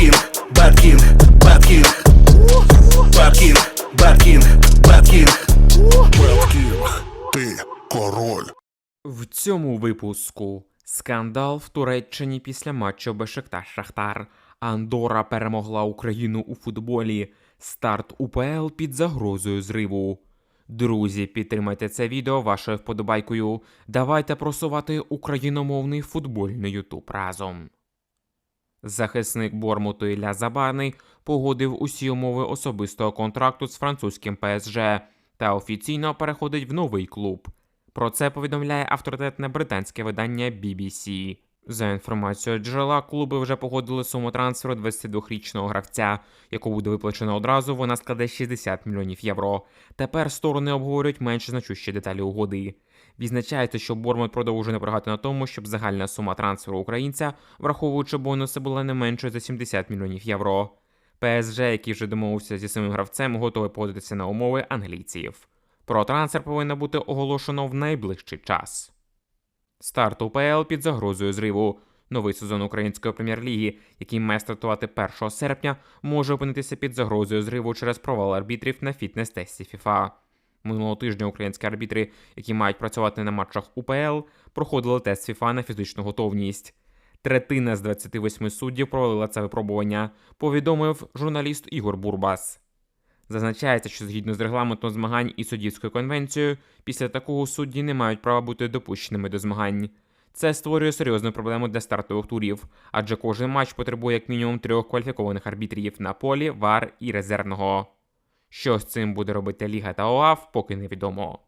Bad King, Bad King, Bad King. Беткінг, ти король. В цьому випуску скандал в Туреччині після матчу Бешикташ Шахтар. Андора перемогла Україну у футболі. Старт УПЛ під загрозою зриву. Друзі, підтримайте це відео вашою вподобайкою. Давайте просувати україномовний футбольний ютуб разом. Захисник Бормуту Ілля Забарний погодив усі умови особистого контракту з французьким ПСЖ та офіційно переходить в новий клуб. Про це повідомляє авторитетне британське видання BBC. За інформацією джерела, клуби вже погодили суму трансферу 22-річного гравця, яку буде виплачено одразу. Вона складе 60 мільйонів євро. Тепер сторони обговорюють менш значущі деталі угоди. Відзначається, що Бормут продовжує наполягати на тому, щоб загальна сума трансферу українця, враховуючи бонуси, була не меншою за 70 мільйонів євро. ПСЖ, який вже домовився зі самим гравцем, готовий погодитися на умови англійців. Про трансфер повинно бути оголошено в найближчий час. Старт УПЛ під загрозою зриву. Новий сезон української прем'єр-ліги, який має стартувати 1 серпня, може опинитися під загрозою зриву через провал арбітрів на фітнес-тесті FIFA. Минулого тижня українські арбітри, які мають працювати на матчах УПЛ, проходили тест FIFA на фізичну готовність. Третина з 28 суддів провалила це випробування, повідомив журналіст Ігор Бурбас. Зазначається, що згідно з регламентом змагань і суддівською конвенцією, після такого судді не мають права бути допущеними до змагань. Це створює серйозну проблему для стартових турів, адже кожен матч потребує як мінімум трьох кваліфікованих арбітрів на полі, вар і резервного. Що з цим буде робити Ліга та ОАФ, поки невідомо.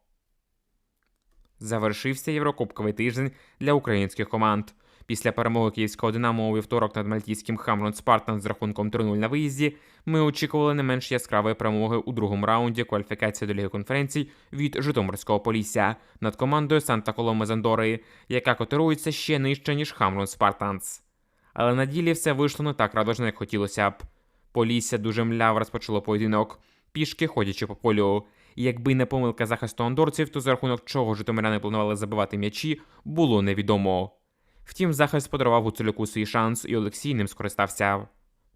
Завершився Єврокубковий тиждень для українських команд. Після перемоги київського Динамо у вівторок над мальтійським Хамрон Спартан з рахунком 3-0 на виїзді, ми очікували не менш яскравої перемоги у другому раунді кваліфікації до Ліги конференцій від Житомирського Полісся над командою Санта Коломи з Андори, яка котирується ще нижче, ніж Хамрон Спартанс. Але на ділі все вийшло не так радужно, як хотілося б. Полісся дуже мляво розпочало поєдинок, пішки ходячи по полю. Якби не помилка захисту андорців, то за рахунок чого житомиряни планували забивати м'ячі, було невідомо. Втім, захист подарував Гуцулюку свій шанс, і Олексій ним скористався.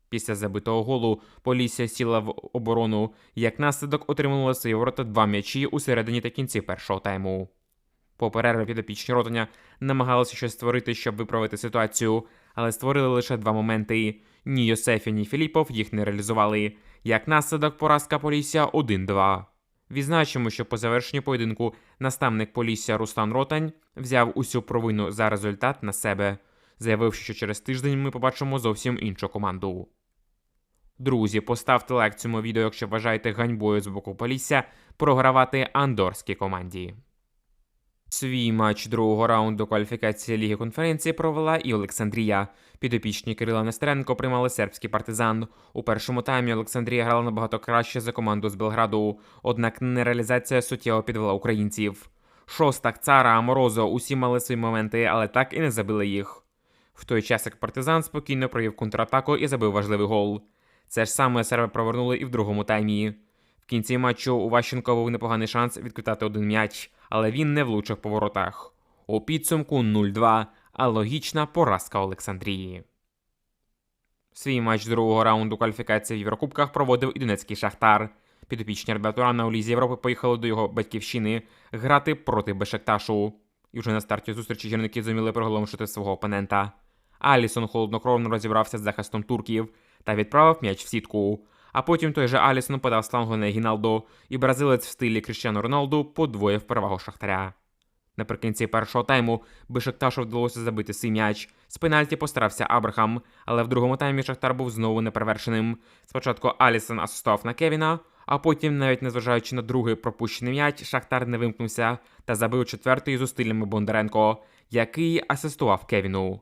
Після забитого голу Полісся сіла в оборону, як наслідок отримала свої ворота два м'ячі у середині та кінці першого тайму. По перерві підопічні ротання намагалися щось створити, щоб виправити ситуацію, але створили лише два моменти. Ні Йосефі, ні Філіпов їх не реалізували. Як наслідок поразка Полісся 1-2. Відзначимо, що по завершенню поєдинку наставник Полісся Руслан Ротань взяв усю провину за результат на себе, заявивши, що через тиждень ми побачимо зовсім іншу команду. Друзі, поставте лайк цьому відео, якщо вважаєте ганьбою з боку Полісся програвати андорській команді. Свій матч другого раунду кваліфікації Ліги конференції провела і Олександрія. Підопічні Кирила Нестеренко приймали сербський партизан. У першому таймі Олександрія грала набагато краще за команду з Белграду, однак нереалізація суттєво підвела українців. Шостак, Цара, Морозо усі мали свої моменти, але так і не забили їх. В той час як партизан спокійно провів контратаку і забив важливий гол. Це ж саме серби провернули і в другому таймі. В кінці матчу у Ващенко був непоганий шанс відквітати один м'яч, але він не влучив по воротах. У підсумку 0-2, а логічна поразка Олександрії. Свій матч другого раунду кваліфікації в Єврокубках проводив і Донецький Шахтар. Підопічні Арбатурана у Лізі Європи поїхали до його батьківщини грати проти Бешекташу. І вже на старті зустрічі гірники зуміли приголомшити свого опонента. Алісон холоднокровно розібрався з захистом турків та відправив м'яч в сітку. А потім той же Алісон подав слангу на Гіналдо, і бразилець в стилі Кріщану Роналду подвоїв перевагу Шахтаря. Наприкінці першого тайму Бешекташу вдалося забити свій м'яч. З пенальті постарався Абрахам, але в другому таймі Шахтар був знову неперевершеним. Спочатку Алісон асистував на Кевіна, а потім, навіть незважаючи на другий пропущений м'яч, Шахтар не вимкнувся та забив четвертий зусиллями Бондаренко, який асистував Кевіну.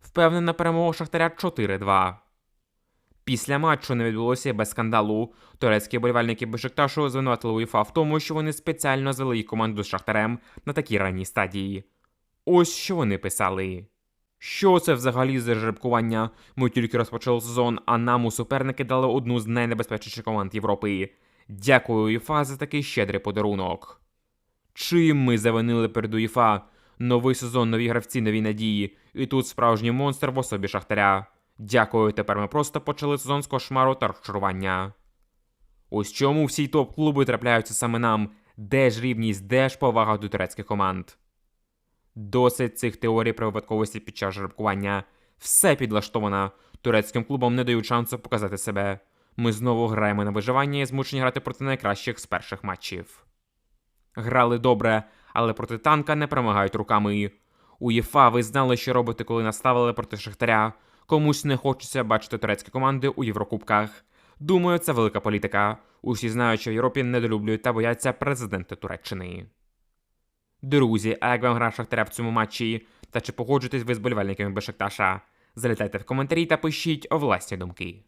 Впевнена перемога Шахтаря 4-2. Після матчу не відбулося без скандалу. Турецькі болівальники Бешикташу звинуватили УЄФА в тому, що вони спеціально звели їх команду з Шахтарем на такій ранній стадії. Ось що вони писали. Що це взагалі за жеребкування? Ми тільки розпочали сезон, а нам у суперники дали одну з найнебезпечніших команд Європи. Дякую УЄФА за такий щедрий подарунок. Чим ми завинили перед УЄФА? Новий сезон, нові гравці, нові надії. І тут справжній монстр в особі Шахтаря. Дякую, тепер ми просто почали сезон з кошмару та розчарування. Ось чому всі топ-клуби трапляються саме нам. Де ж рівність, де ж повага до турецьких команд? Досить цих теорій про випадковості під час жеребкування. Все підлаштовано. Турецьким клубам не дають шансу показати себе. Ми знову граємо на виживання і змушені грати проти найкращих з перших матчів. Грали добре, але проти танка не перемагають руками. УЄФА ви знали, що робити, коли наставили проти Шахтаря. Комусь не хочеться бачити турецькі команди у Єврокубках. Думаю, це велика політика. Усі знають, що в Європі недолюблюють та бояться президента Туреччини. Друзі, а як вам гра Шахтаря в цьому матчі? Та чи погоджуєтесь ви з болівальниками Бешикташа? Залітайте в коментарі та пишіть власні думки.